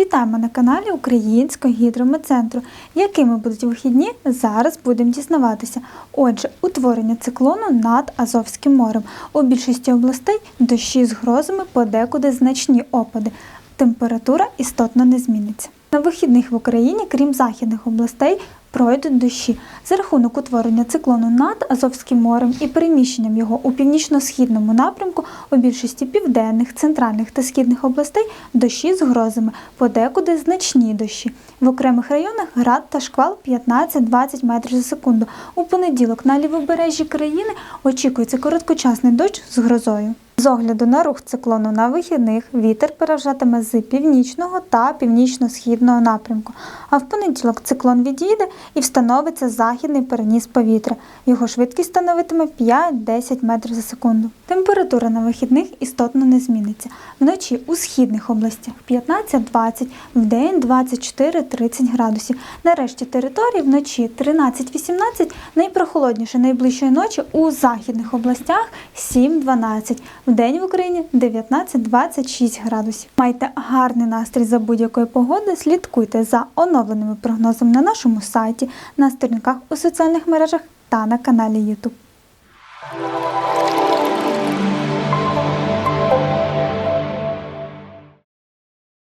Вітаємо на каналі Українського гідрометцентру. Якими будуть вихідні, зараз будемо дізнаватися. Отже, утворення циклону над Азовським морем. У більшості областей дощі з грозами, подекуди значні опади. Температура істотно не зміниться. На вихідних в Україні, крім західних областей, пройдуть дощі. За рахунок утворення циклону над Азовським морем і переміщенням його у північно-східному напрямку у більшості південних, центральних та східних областей дощі з грозами, подекуди значні дощі. В окремих районах град та шквал 15-20 метрів за секунду. У понеділок на лівобережжі країни очікується короткочасний дощ з грозою. З огляду на рух циклону на вихідних вітер переважатиме з північного та північно-східного напрямку. А в понеділок циклон відійде і встановиться західний переніс повітря. Його швидкість становитиме 5-10 метрів за секунду. Температура на вихідних істотно не зміниться. Вночі у східних областях 15-20, вдень 24-30 градусів. На решті території вночі 13-18, найпрохолодніше найближчої ночі у західних областях 7-12. Вдень в Україні 19-26 градусів. Майте гарний настрій за будь-якої погоди. Слідкуйте за оновленими прогнозами на нашому сайті, на сторінках у соціальних мережах та на каналі YouTube.